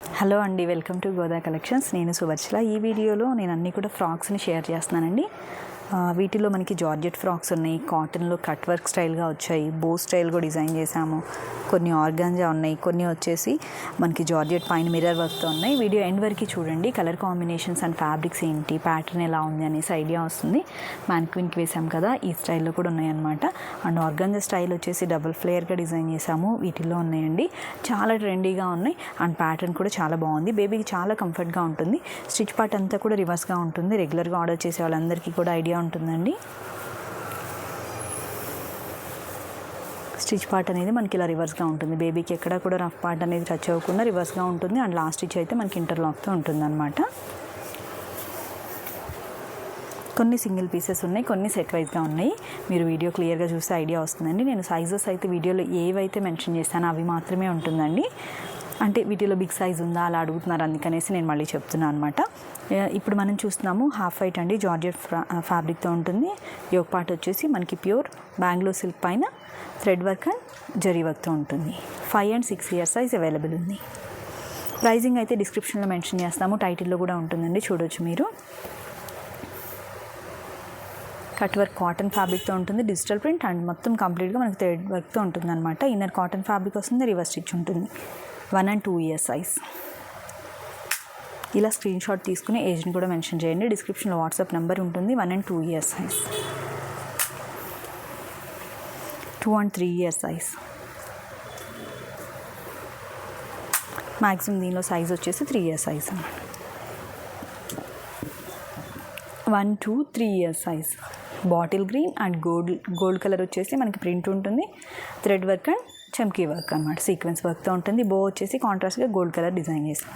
Hello అండి welcome to Goda collections. నేను సువర్చల ఈ వీడియోలో నేను అన్ని కూడా ఫ్రాక్స్ని షేర్ చేస్తున్నానండి. వీటిలో మనకి జార్జెట్ ఫ్రాక్స్ ఉన్నాయి కాటన్లో కట్ వర్క్ స్టైల్గా వచ్చాయి బో స్టైల్ కూడా డిజైన్ చేశాము. కొన్ని ఆర్గాన్జా ఉన్నాయి కొన్ని వచ్చేసి మనకి జార్జెట్ పైన మిర్రర్ వర్క్తో ఉన్నాయి. వీడియో ఎండ్ వరకు చూడండి. కలర్ కాంబినేషన్స్ అండ్ ఫ్యాబ్రిక్స్ ఏంటి ప్యాటర్న్ ఎలా ఉంది అనేసి ఐడియా వస్తుంది. మ్యాన్క్విన్కి వేసాం కదా ఈ స్టైల్లో కూడా ఉన్నాయన్నమాట. అండ్ ఆర్గాన్జా స్టైల్ వచ్చేసి డబుల్ ఫ్లేయర్గా డిజైన్ చేసాము వీటిల్లో ఉన్నాయండి. చాలా ట్రెండీగా ఉన్నాయి. అండ్ ప్యాటర్న్ కూడా చాలా బాగుంది. బేబీకి చాలా కంఫర్ట్గా ఉంటుంది. స్టిచ్ పార్ట్ అంతా కూడా రివర్స్గా ఉంటుంది. రెగ్యులర్గా ఆర్డర్ చేసే వాళ్ళందరికీ కూడా ఐడియా ఉంటుందండి. స్టిచ్ పార్ట్ అనేది మనకి ఇలా రివర్స్గా ఉంటుంది. బేబీకి ఎక్కడ కూడా రఫ్ పార్ట్ అనేది టచ్ అవ్వకుండా రివర్స్గా ఉంటుంది. అండ్ లాస్ట్ స్టిచ్ అయితే మనకి ఇంటర్లాక్తో ఉంటుంది అనమాట కొన్ని సింగిల్ పీసెస్ ఉన్నాయి కొన్ని సెట్ వైజ్గా ఉన్నాయి. మీరు వీడియో క్లియర్గా చూస్తే ఐడియా వస్తుందండి. నేను సైజెస్ అయితే వీడియోలో ఏవైతే మెన్షన్ చేస్తానో అవి మాత్రమే ఉంటుందండి. అంటే వీటిలో బిగ్ సైజ్ ఉందా అలా అడుగుతున్నారు అందుకనేసి నేను మళ్ళీ చెప్తున్నాను అనమాట ఇప్పుడు మనం చూస్తున్నాము హాఫ్ వైట్ అండి జార్జెట్ ఫ్యాబ్రిక్తో ఉంటుంది. యోగ్ పార్ట్ వచ్చేసి మనకి ప్యూర్ బ్యాంగ్లూర్ సిల్క్ పైన థ్రెడ్ వర్క్ అండ్ జరీ వర్క్తో ఉంటుంది. Five and six years size available ఉంది. ప్రైజింగ్ అయితే డిస్క్రిప్షన్లో మెన్షన్ చేస్తాము టైటిల్లో కూడా ఉంటుందండి చూడొచ్చు మీరు. కట్ వర్క్ కాటన్ ఫ్యాబ్రిక్తో ఉంటుంది డిజిటల్ ప్రింట్ అండ్ మొత్తం కంప్లీట్గా మనకి థ్రెడ్ వర్క్తో ఉంటుంది అనమాట ఇన్నర్ కాటన్ ఫ్యాబ్రిక్ వస్తుంది రివర్స్ స్టిచ్ ఉంటుంది. One and two years size ఇలా స్క్రీన్ షాట్ తీసుకుని ఏజ్ని కూడా మెన్షన్ చేయండి. డిస్క్రిప్షన్లో వాట్సాప్ నెంబర్ ఉంటుంది. One and two years size two and three years size maximum దీనిలో సైజ్ వచ్చేసి త్రీ ఇయర్స్ సైజ్ అన్నమాట. One two three years size bottle green and gold gold colour వచ్చేసి మనకి ప్రింట్ ఉంటుంది. థ్రెడ్ వర్క్ అండ్ చమ్కీ work అనమాట sequence వర్క్తో ఉంటుంది. బో వచ్చేసి కాంట్రాస్ట్గా గోల్డ్ కలర్ డిజైన్ చేసాం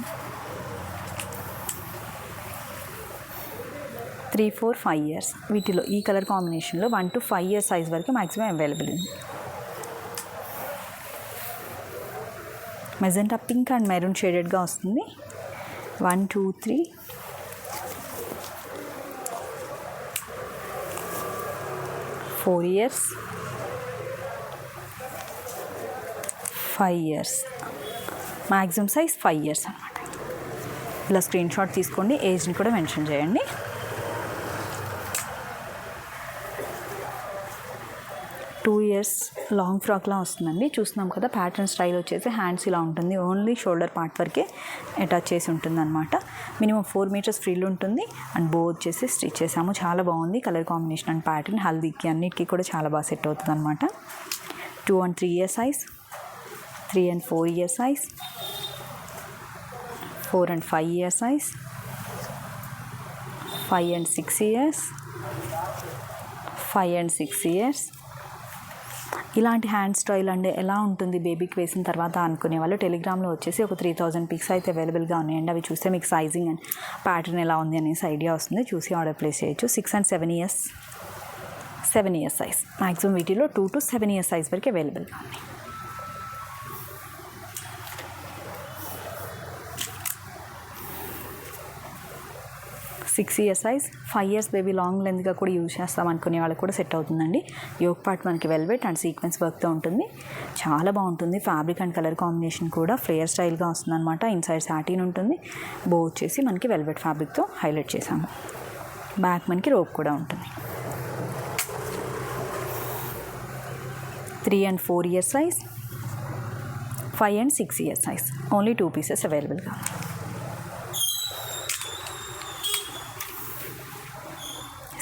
త్రీ ఫోర్ ఫైవ్ ఇయర్స్. వీటిలో ఈ కలర్ కాంబినేషన్లో one two five years size వరకు మ్యాక్సిమం అవైలబుల్ ఉంది. మెజెంటా పింక్ అండ్ మెరూన్ షేడెడ్గా వస్తుంది. One two three. Four years. Five years maximum size five years అనమాట ఇలా స్క్రీన్ షాట్ తీసుకోండి. ఏజ్ని కూడా మెన్షన్ చేయండి. టూ ఇయర్స్ లాంగ్ ఫ్రాక్లా వస్తుందండి. చూస్తున్నాం కదా ప్యాటర్న్ స్టైల్ వచ్చేసి హ్యాండ్స్ ఇలా ఉంటుంది. ఓన్లీ షోల్డర్ పార్ట్ వరకే అటాచ్ చేసి ఉంటుంది అనమాట మినిమం ఫోర్ మీటర్స్ ఫ్రీల్ ఉంటుంది. అండ్ బో వచ్చేసి స్టిచ్ చేసాము. చాలా బాగుంది. కలర్ కాంబినేషన్ అండ్ ప్యాటర్న్ హల్దీకి అన్నిటికీ కూడా చాలా బాగా సెట్ అవుతుంది అనమాట two and three year size three and four year size four and five year size five and six years five and six years ఇలాంటి హ్యాండ్ స్టైల్ అంటే ఎలా ఉంటుంది బేబీకి వేసిన తర్వాత అనుకునే వాళ్ళు? టెలిగ్రామ్లో వచ్చేసి ఒక త్రీ థౌజండ్ పిక్స్ అయితే అవైలబుల్గా ఉన్నాయండి. అవి చూస్తే మీకు సైజింగ్ అండ్ ప్యాటర్న్ ఎలా ఉంది అనేసి ఐడియా వస్తుంది. చూసి ఆర్డర్ ప్లేస్ చేయొచ్చు. Six and seven years seven years size maximum వీటిలో two to seven years size వరకు అవైలబుల్గా ఉన్నాయి. Six years size five years baby long లెంత్గా కూడా యూజ్ చేస్తాం అనుకునే వాళ్ళకి కూడా సెట్ అవుతుందండి. యోగ్ పార్ట్ మనకి వెల్వెట్ అండ్ సీక్వెన్స్ వర్క్తో ఉంటుంది. చాలా బాగుంటుంది. ఫ్యాబ్రిక్ అండ్ కలర్ కాంబినేషన్ కూడా ఫ్లేయర్ స్టైల్గా వస్తుంది అనమాట ఇన్సైడ్ సాటిన్ ఉంటుంది. బో వచ్చేసి మనకి వెల్వెట్ ఫ్యాబ్రిక్తో హైలైట్ చేసాము బ్యాక్ మనకి రోప్ కూడా ఉంటుంది. Three and four years size five and six years size only two pieces అవైలబుల్గా.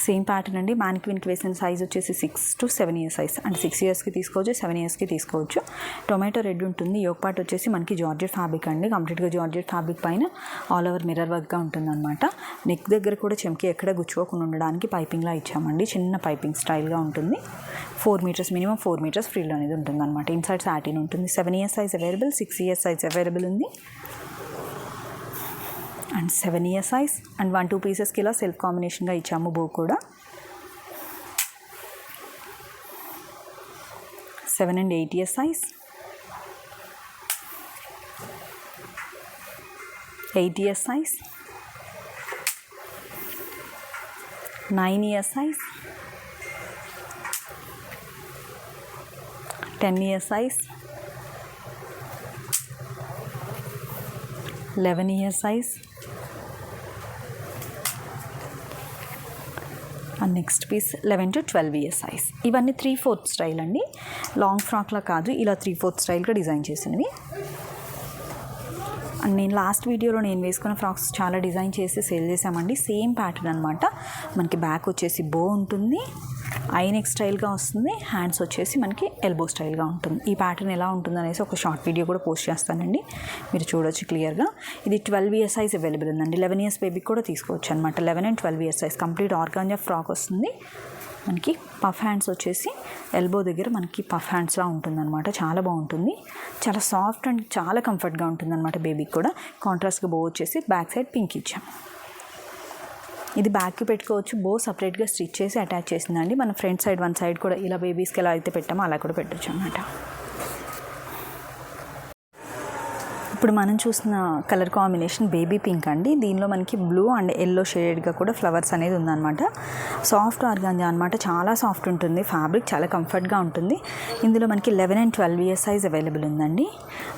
సేమ్ ప్యాటర్న్ అండి. మ్యాన్క్విన్కి వేసిన సైజ్ వచ్చేసి six to seven years size అంటే సిక్స్ ఇయర్స్కి తీసుకోవచ్చు సెవెన్ ఇయర్స్కి తీసుకోవచ్చు. టొమాటో రెడ్ ఉంటుంది. యోగ్ పార్ట్ వచ్చేసి మనకి జార్జెట్ ఫ్యాబ్రిక్ అండి. కంప్లీట్గా జార్జెట్ ఫ్యాబ్రిక్ పైన ఆల్ ఓవర్ మిర్రర్ వర్క్గా ఉంటుందన్నమాట. నెక్ దగ్గర కూడా చెంకి ఎక్కడ గుచ్చుకోకుండా ఉండడానికి పైపింగ్లా ఇచ్చామండి. చిన్న పైపింగ్ స్టైల్గా ఉంటుంది. Four metres minimum four metres ఫ్రీలో అనేది ఉంటుంది అనమాట ఇన్సైడ్ సాటిన్ ఉంటుంది. Seven years size available six years size available ఉంది. And seven year size and one two పీసెస్కి ఇలా సెల్ఫ్ కాంబినేషన్గా ఇచ్చాము బో కూడా. Seven and eight year size eight year size nine year size ten year size eleven year size and next piece eleven to twelve year size ఇవన్నీ three fourth style అండి. Long ఫ్రాక్లా కాదు ఇలా three fourth స్టైల్గా design చేసినవి. And నేను last వీడియోలో నేను వేసుకున్న ఫ్రాక్స్ చాలా డిజైన్ చేసి సేల్ చేసామండి సేమ్ ప్యాటర్న్ అనమాట మనకి బ్యాక్ వచ్చేసి బో ఉంటుంది. ఐనెక్ స్టైల్గా వస్తుంది. హ్యాండ్స్ వచ్చేసి మనకి ఎల్బో స్టైల్గా ఉంటుంది. ఈ ప్యాటర్న్ ఎలా ఉంటుంది అనేసి ఒక షార్ట్ వీడియో కూడా పోస్ట్ చేస్తానండి. మీరు చూడొచ్చు క్లియర్గా ఇది ట్వెల్వ్ ఇయర్స్ సైజ్ అవైలబుల్ ఉందండి. లెవెన్ ఇయర్స్ బేబీకి కూడా తీసుకోవచ్చు అనమాట eleven and twelve years size complete organza frock వస్తుంది. మనకి పఫ్ హ్యాండ్స్ వచ్చేసి ఎల్బో దగ్గర మనకి పఫ్ హ్యాండ్స్లా ఉంటుందన్నమాట. చాలా బాగుంటుంది. చాలా సాఫ్ట్ అండ్ చాలా కంఫర్ట్గా ఉంటుందన్నమాట బేబీకి కూడా. కాంట్రాస్ట్గా బో వచ్చేసి బ్యాక్ సైడ్ పింక్ ఇచ్చాం. ఇది బ్యాక్కి పెట్టుకోవచ్చు. బో సపరేట్గా స్టిచ్ చేసి అటాచ్ చేసిందండి. మన ఫ్రంట్ సైడ్ వన్ సైడ్ కూడా ఇలా బేబీస్కి ఎలా అయితే పెట్టామో అలా కూడా పెట్టచ్చు అనమాట ఇప్పుడు మనం చూసిన కలర్ కాంబినేషన్ బేబీ పింక్ అండి. దీనిలో మనకి బ్లూ అండ్ ఎల్లో షేడ్గా కూడా ఫ్లవర్స్ అనేది ఉందన్నమాట. సాఫ్ట్ ఆర్గాంజా అనమాట చాలా సాఫ్ట్ ఉంటుంది. ఫ్యాబ్రిక్ చాలా కంఫర్ట్గా ఉంటుంది. ఇందులో మనకి eleven and twelve years size available ఉందండి.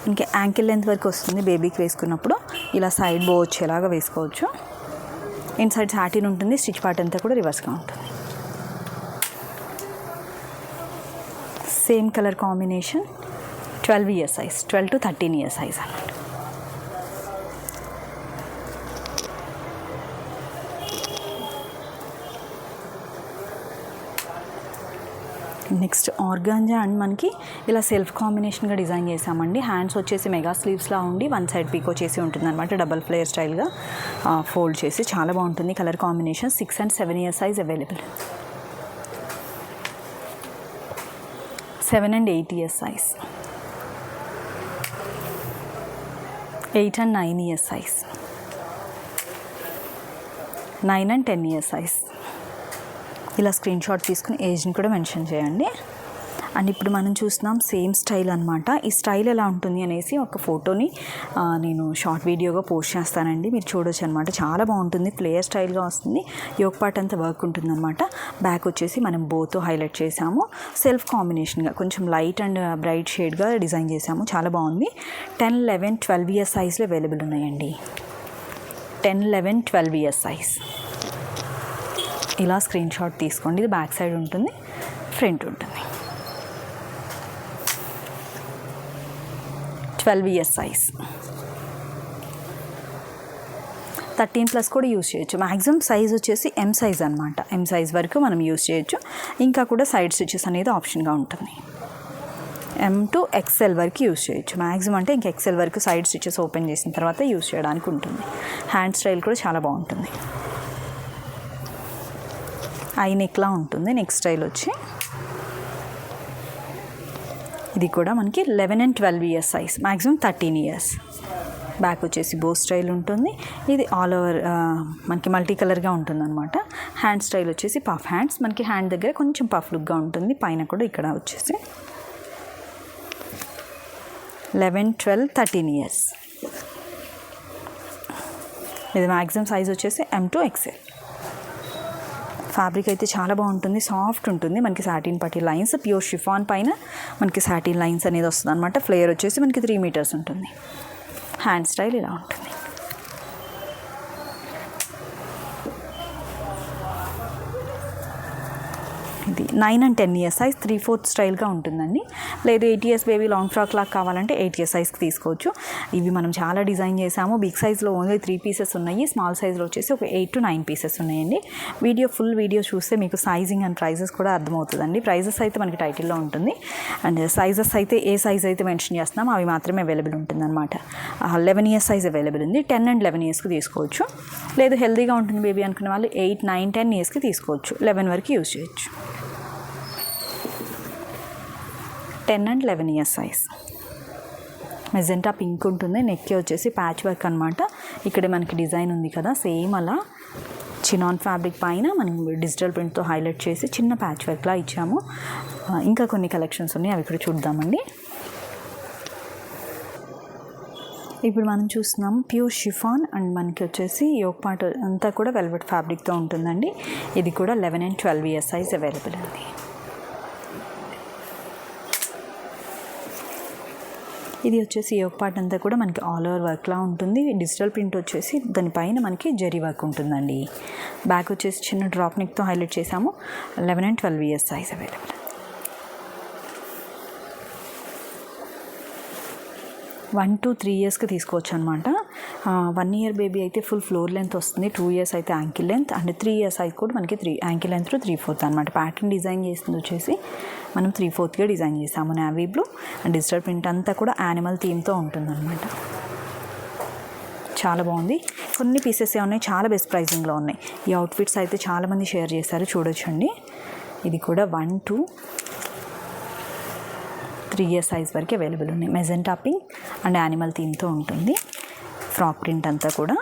మనకి యాంకిల్ లెంత్ వరకు వస్తుంది బేబీకి వేసుకున్నప్పుడు. ఇలా సైడ్ బో వచ్చేలాగా వేసుకోవచ్చు. ఇన్సైడ్ సాటిన్ ఉంటుంది స్టిచ్ పార్ట్ అంతా కూడా రివర్స్గా ఉంటుంది. Same colour combination twelve years size twelve to thirteen years size అన్నమాట. నెక్స్ట్ ఆర్గాంజా అండ్ మనకి ఇలా సెల్ఫ్ కాంబినేషన్గా డిజైన్ చేసామండి. హ్యాండ్స్ వచ్చేసి మెగా స్లీవ్స్లా ఉండి వన్ సైడ్ పీకో చేసి ఉంటుంది అనమాట డబల్ ఫ్లేయర్ స్టైల్గా ఫోల్డ్ చేసి. చాలా బాగుంటుంది colour combination. Six and seven year size available. Seven and eight years size. Eight and nine years size. Nine and ten years size. ఇలా స్క్రీన్ షాట్ తీసుకుని ఏజ్ని కూడా మెన్షన్ చేయండి. అండ్ ఇప్పుడు మనం చూస్తున్నాం సేమ్ స్టైల్ అనమాట ఈ స్టైల్ ఎలా ఉంటుంది అనేసి ఒక ఫోటోని నేను షార్ట్ వీడియోగా పోస్ట్ చేస్తానండి. మీరు చూడొచ్చు అనమాట చాలా బాగుంటుంది. ప్లేయర్ స్టైల్గా వస్తుంది. యోగ్ పార్ట్ అంతా వర్క్ ఉంటుందన్నమాట. బ్యాక్ వచ్చేసి మనం బోతో హైలైట్ చేసాము. సెల్ఫ్ కాంబినేషన్గా కొంచెం లైట్ అండ్ బ్రైట్ షేడ్గా డిజైన్ చేసాము. చాలా బాగుంది. టెన్ లెవెన్ ట్వెల్వ్ ఇయర్స్ సైజ్లో అవైలబుల్ ఉన్నాయండి. Ten eleven twelve years size ఇలా స్క్రీన్ షాట్ తీసుకోండి. ఇది బ్యాక్ సైడ్ ఉంటుంది ఫ్రంట్ ఉంటుంది. Twelve years size thirteen plus కూడా యూస్ చేయొచ్చు. మ్యాక్సిమం సైజ్ వచ్చేసి ఎం సైజ్ అనమాట ఎం సైజ్ వరకు మనం యూస్ చేయొచ్చు. ఇంకా కూడా సైడ్ స్టిచెస్ అనేది ఆప్షన్గా ఉంటుంది. ఎం టు ఎక్సెల్ వరకు యూస్ చేయొచ్చు. మ్యాక్సిమం అంటే ఇంక ఎక్సెల్ వరకు సైడ్ స్టిచెస్ ఓపెన్ చేసిన తర్వాత యూస్ చేయడానికి ఉంటుంది. హ్యాండ్ స్టైల్ కూడా చాలా బాగుంటుంది. ఐ నెక్లా ఉంటుంది. నెక్స్ట్ స్టైల్ వచ్చి ఇది కూడా మనకి eleven and twelve years size maximum thirteen years back వచ్చేసి బో స్టైల్ ఉంటుంది. ఇది ఆల్ ఓవర్ మనకి మల్టీ కలర్గా ఉంటుంది అనమాట హ్యాండ్ స్టైల్ వచ్చేసి పఫ్ హ్యాండ్స్ మనకి హ్యాండ్ దగ్గర కొంచెం పఫ్ లుక్గా ఉంటుంది. పైన కూడా ఇక్కడ వచ్చేసి లెవెన్ ట్వెల్వ్ థర్టీన్ ఇయర్స్ ఇది మ్యాక్సిమం సైజ్ వచ్చేసి ఎం టు ఎక్సెల్ ఫ్యాబ్రిక్ అయితే చాలా బాగుంటుంది సాఫ్ట్ ఉంటుంది. మనకి సాటిన్ పట్టి లైన్స్ ప్యూర్ షిఫాన్ పైన మనకి సాటిన్ లైన్స్ అనేది వస్తుంది అనమాట ఫ్లేయర్ వచ్చేసి మనకి త్రీ మీటర్స్ ఉంటుంది. హ్యాండ్ స్టైల్ ఇలా ఉంటుంది. Nine and ten years size three fourth స్టైల్గా ఉంటుందండి. లేదు eight years baby long frock లాగా కావాలంటే ఎయిట్ ఇయర్స్ సైజ్కి తీసుకోవచ్చు. ఇవి మనం చాలా డిజైన్ చేసాము బిగ్ సైజ్లో ఓన్లీ త్రీ పీసెస్ ఉన్నాయి. స్మాల్ సైజ్లో వచ్చేసి ఒక ఎయిట్ టు నైన్ పీసెస్ ఉన్నాయండి. వీడియో ఫుల్ వీడియో చూస్తే మీకు సైజింగ్ అండ్ ప్రైజెస్ కూడా అర్థమవుతుందండి. ప్రైజెస్ అయితే మనకి టైటిల్లో ఉంటుంది. అండ్ సైజెస్ అయితే ఏ సైజ్ అయితే మెన్షన్ చేస్తున్నామో అవి మాత్రమే అవైలబుల్ ఉంటుందన్నమాట. లెవెన్ ఇయర్స్ సైజ్ అవైలబుల్ ఉంది. టెన్ అండ్ లెవెన్ ఇయర్స్కి తీసుకోవచ్చు. లేదు హెల్దీగా ఉంటుంది బేబీ అనుకునే వాళ్ళు ఎయిట్ నైన్ టెన్ ఇయర్స్కి తీసుకోవచ్చు. లెవెన్ వరకు యూజ్ చేయొచ్చు. Ten and eleven years size. Magenta pink ఉంటుంది నెక్కి వచ్చేసి ప్యాచ్ వర్క్ అనమాట ఇక్కడ మనకి డిజైన్ ఉంది కదా సేమ్ అలా. చినాన్ ఫ్యాబ్రిక్ పైన మనం డిజిటల్ ప్రింట్తో హైలైట్ చేసి చిన్న ప్యాచ్ వర్క్లా ఇచ్చాము. ఇంకా కొన్ని కలెక్షన్స్ ఉన్నాయి అవి కూడా చూద్దామండి. ఇప్పుడు మనం చూస్తున్నాం ప్యూర్ షిఫాన్ అండ్ మనకి వచ్చేసి యోగ్ పార్ట్ అంతా కూడా వెల్వెట్ ఫ్యాబ్రిక్తో ఉంటుందండి. ఇది కూడా eleven and twelve years size available అండి. ఇది వచ్చేసి యోగ పార్ట్ అంతా కూడా మనకి ఆల్ ఓవర్ వర్క్లా ఉంటుంది. డిజిటల్ ప్రింట్ వచ్చేసి దానిపైన మనకి జరీ వర్క్ ఉంటుందండి. బ్యాక్ వచ్చేసి చిన్న డ్రాప్ నెక్తో హైలైట్ చేసాము eleven and twelve years size available one two three ఇయర్స్కి తీసుకోవచ్చు అనమాట వన్ ఇయర్ బేబీ అయితే ఫుల్ ఫ్లోర్ లెంత్ వస్తుంది. టూ ఇయర్స్ అయితే ankle length and three years అయితే కూడా మనకి three ankle length three fourth అనమాట ప్యాటర్న్ డిజైన్ చేసింది వచ్చేసి మనం త్రీ ఫోర్త్గా డిజైన్ చేసాము. Navy blue and digital print అంతా కూడా యానిమల్ థీమ్తో ఉంటుందన్నమాట. చాలా బాగుంది. కొన్ని పీసెస్ ఉన్నాయి చాలా బెస్ట్ ప్రైజింగ్లో ఉన్నాయి. ఈ అవుట్ఫిట్స్ అయితే చాలామంది షేర్ చేశారు చూడొచ్చండి. ఇది కూడా one two three years size వరకు అవైలబుల్ ఉన్నాయి. మెజెంటా పింక్ అండ్ యానిమల్ థీమ్తో ఉంటుంది. ఫ్రాక్ ప్రింట్ అంతా కూడా.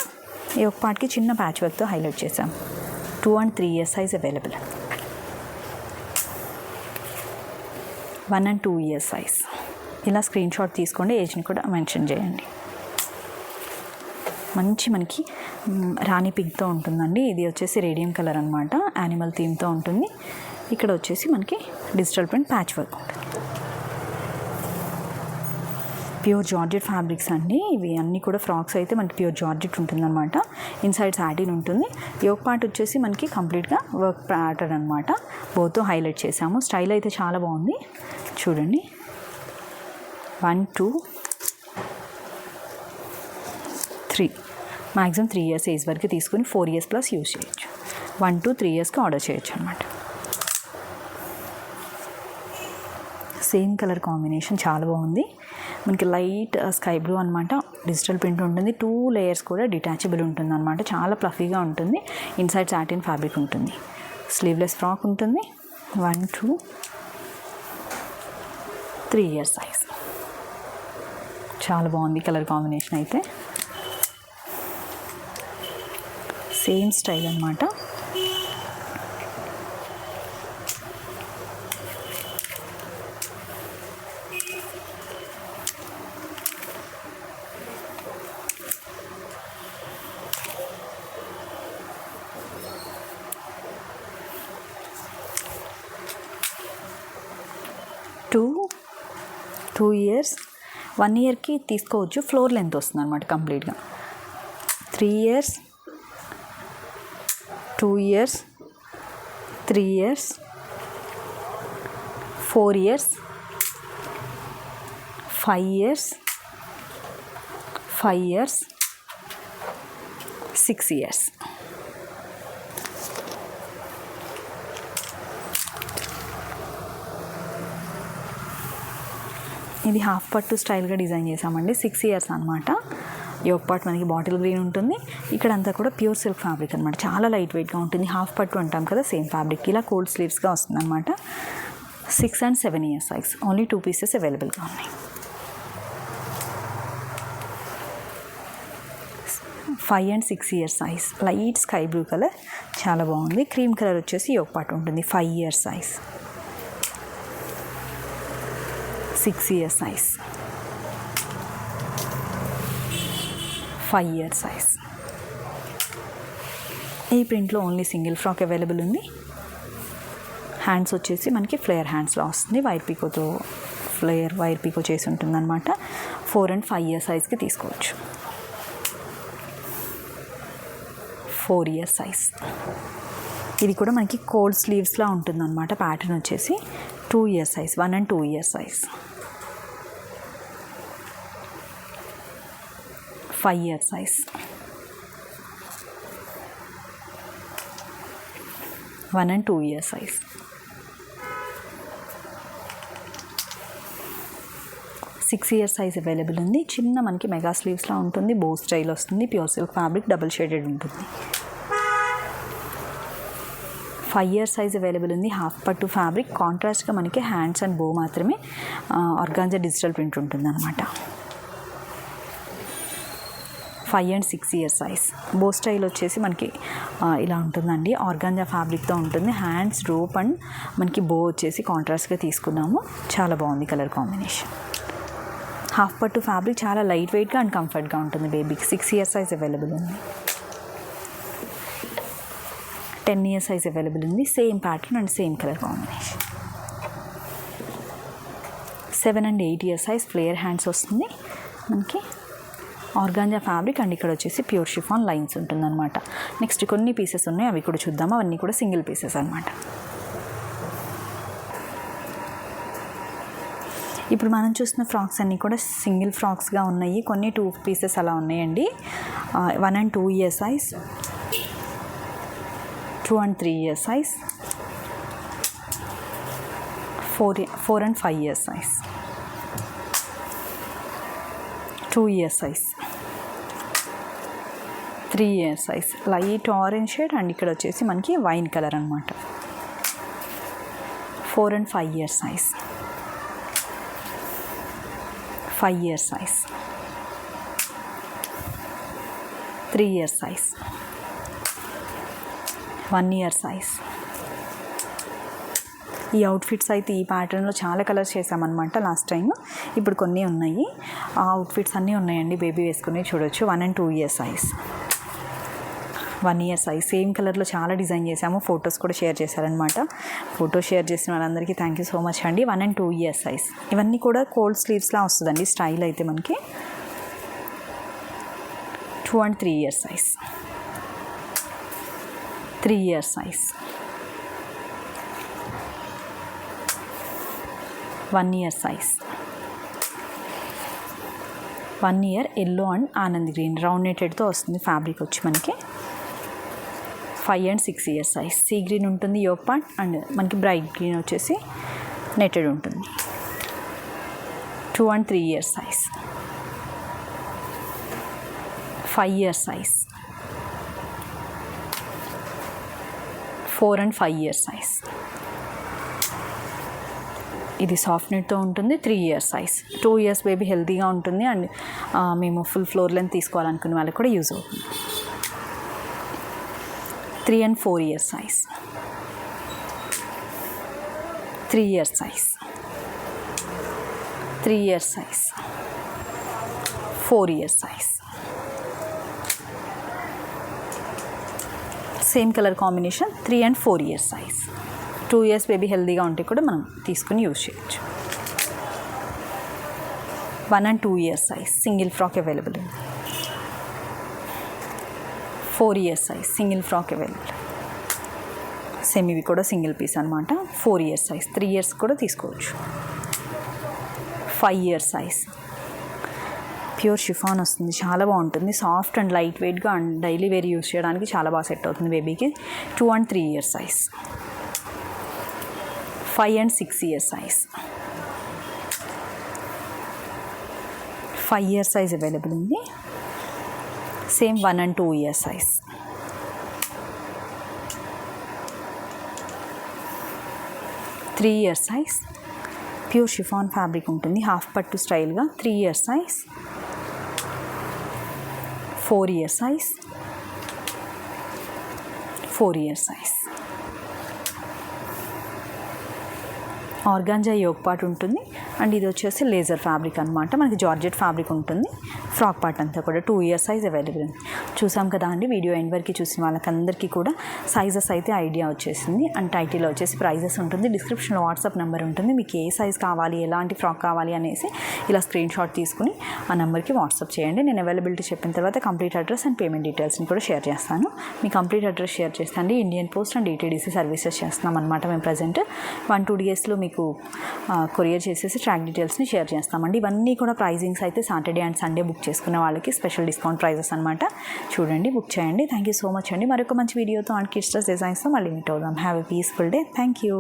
ఈ ఒక పాటికి చిన్న ప్యాచ్ వర్క్తో హైలైట్ చేసాం two and three years size available. One and two years size. ఇలా స్క్రీన్ షాట్ తీసుకోండి ఏజ్ని కూడా మెన్షన్ చేయండి. మంచి మనకి రాణి పింక్తో ఉంటుందండి. ఇది వచ్చేసి రేడియం కలర్ అనమాట యానిమల్ థీమ్తో ఉంటుంది. ఇక్కడ వచ్చేసి మనకి డిజిటల్ ప్రింట్ ప్యాచ్ వర్క్ ఉంటుంది. ప్యూర్ జార్జెట్ ఫ్యాబ్రిక్స్ అండి. ఇవి అన్నీ కూడా ఫ్రాక్స్ అయితే మనకి ప్యూర్ జార్జెట్ ఉంటుందన్నమాట. ఇన్సైడ్ సాటిన్ ఉంటుంది. యోగ్ పార్ట్ వచ్చేసి మనకి కంప్లీట్గా వర్క్ ప్యాటర్న్ అనమాట బోతో హైలైట్ చేసాము స్టైల్ అయితే చాలా బాగుంది. చూడండి. One two three. Maximum three years age వరకు తీసుకుని ఫోర్ ఇయర్స్ ప్లస్ యూజ్ చేయొచ్చు. వన్ టు త్రీ ఇయర్స్కి ఆర్డర్ చేయొచ్చు అనమాట సేమ్ కలర్ కాంబినేషన్ చాలా బాగుంది. మనకి లైట్ స్కై బ్లూ అనమాట డిజిటల్ ప్రింట్ ఉంటుంది. టూ లేయర్స్ కూడా డిటాచబుల్ ఉంటుంది అనమాట చాలా ప్లఫీగా ఉంటుంది. ఇన్సైడ్ సాటిన్ ఫ్యాబ్రిక్ ఉంటుంది. స్లీవ్లెస్ ఫ్రాక్ ఉంటుంది. One two three years size. చాలా బాగుంది కలర్ కాంబినేషన్ అయితే. సేమ్ స్టైల్ అనమాట టూ టూ ఇయర్స్ వన్ ఇయర్కి తీసుకోవచ్చు. ఫ్లోర్ లెంత్ వస్తుంది అనమాట కంప్లీట్గా. Three years two years three years four years five years five years six years. ఇది హాఫ్ పట్టు స్టైల్గా డిజైన్ చేసామండి సిక్స్ ఇయర్స్ అనమాట యోగ్ పార్ట్ మనకి బాటిల్ గ్రీన్ ఉంటుంది. ఇక్కడ అంతా కూడా ప్యూర్ సిల్క్ ఫ్యాబ్రిక్ అనమాట చాలా లైట్ వెయిట్గా ఉంటుంది. హాఫ్ పట్టు అంటాం కదా సేమ్ ఫ్యాబ్రిక్ ఇలా కోల్డ్ స్లీవ్స్గా వస్తుంది అనమాట six and seven years size only two pieces అవైలబుల్గా ఉన్నాయి. Five and six years size light sky blue colour చాలా బాగుంది. క్రీమ్ కలర్ వచ్చేసి యోగ్ పార్ట్ ఉంటుంది. Five years size six years size five years size ఈ ప్రింట్లో ఓన్లీ సింగిల్ ఫ్రాక్ అవైలబుల్ ఉంది. Hands వచ్చేసి మనకి ఫ్లేయర్ హ్యాండ్స్లో వస్తుంది. వైర్ పీకోతో ఫ్లేయర్ వైర్ పీకో చేసి ఉంటుందన్నమాట. ఫోర్ అండ్ ఫైవ్ ఇయర్స్ సైజ్కి తీసుకోవచ్చు. ఫోర్ ఇయర్స్ సైజ్ ఇది కూడా మనకి కోల్డ్ స్లీవ్స్లా ఉంటుందన్నమాట. ప్యాటర్న్ వచ్చేసి two years size one and two years size. Five years size. One and two years size. Six years size available ఉంది. చిన్న మనకి మెగా స్లీవ్స్లా ఉంటుంది. బో స్టైల్ వస్తుంది. Pure silk fabric double shaded ఉంటుంది. ఫైవ్ ఇయర్ సైజ్ అవైలబుల్ ఉంది. Half పట్టు fabric. కాంట్రాస్ట్గా మనకి హ్యాండ్స్ అండ్ బో మాత్రమే ఆర్గాన్జా డిజిటల్ ప్రింట్ ఉంటుంది అనమాట five and six years size. Bow style వచ్చేసి మనకి ఇలా ఉంటుందండి. ఆర్గాంజా ఫ్యాబ్రిక్తో ఉంటుంది. హ్యాండ్స్ రోప్ అండ్ మనకి బో వచ్చేసి కాంట్రాస్ట్గా తీసుకున్నాము. చాలా బాగుంది కలర్ కాంబినేషన్. హాఫ్ పట్టు ఫ్యాబ్రిక్ చాలా లైట్ వెయిట్గా అండ్ కంఫర్ట్గా ఉంటుంది బేబీకి. సిక్స్ ఇయర్స్ సైజ్ అవైలబుల్ ఉంది. టెన్ ఇయర్స్ సైజ్ అవైలబుల్ ఉంది. Same pattern and same colour combination. Seven and eight year size flare hands వస్తుంది. మనకి ఆర్గాంజా ఫ్యాబ్రిక్ అండ్ ఇక్కడ వచ్చేసి ప్యూర్ షిఫాన్ లైన్స్ ఉంటుందన్నమాట. నెక్స్ట్ కొన్ని పీసెస్ ఉన్నాయి. అవి కూడా చూద్దాము అవన్నీ కూడా సింగిల్ పీసెస్ అనమాట ఇప్పుడు మనం చూస్తున్న ఫ్రాక్స్ అన్నీ కూడా సింగిల్ ఫ్రాక్స్గా ఉన్నాయి. కొన్ని టూ పీసెస్ అలా ఉన్నాయండి. One and two year size two and three years size four four and five years size two years size three year size light orange shade and ఇక్కడ వచ్చేసి మనకి వైన్ కలర్ అనమాట four and five years size five years size three years size one year size ఈ outfits అయితే ఈ ప్యాటర్న్లో చాలా colours చేసామన్నమాట లాస్ట్ టైం ఇప్పుడు కొన్ని ఉన్నాయి. ఆ అవుట్ఫిట్స్ అన్నీ ఉన్నాయండి. బేబీ వేసుకుని చూడొచ్చు. One and two year size one year size same కలర్లో చాలా డిజైన్ చేసాము ఫొటోస్ కూడా షేర్ చేశారనమాట ఫోటో షేర్ చేసిన వాళ్ళందరికీ థ్యాంక్ యూ సో మచ్ అండి. One and two year size ఇవన్నీ కూడా కోల్డ్ స్లీవ్స్లా వస్తుందండి. స్టైల్ అయితే మనకి two and three year size three years size one year size one year yellow and Anand green round నెటెడ్తో వస్తుంది ఫ్యాబ్రిక్ వచ్చి మనకి. Five and six years size sea green ఉంటుంది యో పార్ట్ అండ్ మనకి బ్రైట్ గ్రీన్ వచ్చేసి netted ఉంటుంది. Two and three years size five years size four and five years size ఇది soft నెట్తో ఉంటుంది three years size two years baby హెల్తీగా ఉంటుంది and మేము ఫుల్ ఫ్లోర్ లెంత్ తీసుకోవాలనుకునే వాళ్ళకి కూడా యూజ్ అవుతుంది. Three and four years size three years size three years size four years size same colour combination three and four years size two years baby హెల్దీగా ఉంటే కూడా మనం తీసుకుని యూజ్ చేయొచ్చు. One and two years size single frock available ఉంది four years size single frock available same ఇవి కూడా single piece అనమాట four years size three years కూడా తీసుకోవచ్చు. Five years size pure chiffon వస్తుంది. చాలా బాగుంటుంది. సాఫ్ట్ అండ్ లైట్ వెయిట్గా అండ్ డైలీ వేర్ యూస్ చేయడానికి చాలా బాగా సెట్ అవుతుంది బేబీకి. Two and three years size. Five and six years size. Five years size available ఉంది. Same one and two years size. Three years size. Pure chiffon fabric ఉంటుంది. Half పట్టు స్టైల్గా three years size. Four years size four years size organza yoke part ఉంటుంది. And ఇది వచ్చేసి laser fabric అనమాట మనకి georgette fabric ఉంటుంది. ఫ్రాక్ పార్ట్ అంతా కూడా టూ ఇయర్స్ సైజ్ అవైలబుల్ ఉంది. చూసాం కదా అండి వీడియో ఎండ్ వరకు చూసిన వాళ్ళకందరికీ కూడా సైజెస్ అయితే ఐడియా వచ్చేసింది. అండ్ టైటిల్ వచ్చేసి ప్రైజెస్ ఉంటుంది. డిస్క్రిప్షన్లో వాట్సాప్ నెంబర్ ఉంటుంది. మీకు ఏ సైజ్ కావాలి ఎలాంటి ఫ్రాక్ కావాలి అనేసి ఇలా స్క్రీన్ షాట్ తీసుకుని ఆ నెంబర్కి వాట్సాప్ చేయండి. నేను అవైలబిలిటీ చెప్పిన తర్వాత కంప్లీట్ అడ్రస్ అండ్ పేమెంట్ డీటెయిల్స్ని కూడా షేర్ చేస్తాను. మీ కంప్లీట్ అడ్రస్ షేర్ చేస్తాను Indian post and DTDC services చేస్తున్నాం అనమాట మేము ప్రజెంట్. వన్ టూ డేస్లో మీకు కొరియర్ చేసేసి ట్రాక్ డీటెయిల్స్ని షేర్ చేస్తామండి. ఇవన్నీ కూడా ప్రైజింగ్స్ అయితే సాటర్డే అండ్ సండే బుక్ చేసుకునే వాళ్ళకి స్పెషల్ డిస్కౌంట్ ప్రైజెస్ అనమాట చూడండి బుక్ చేయండి. థ్యాంక్ యూ సో మచ్ అండి. మరొక మంచి వీడియోతో అండ్ కిస్టర్స్ డిజైన్స్తో మళ్ళీ మీట్ అవుదాం. Have a peaceful day thank you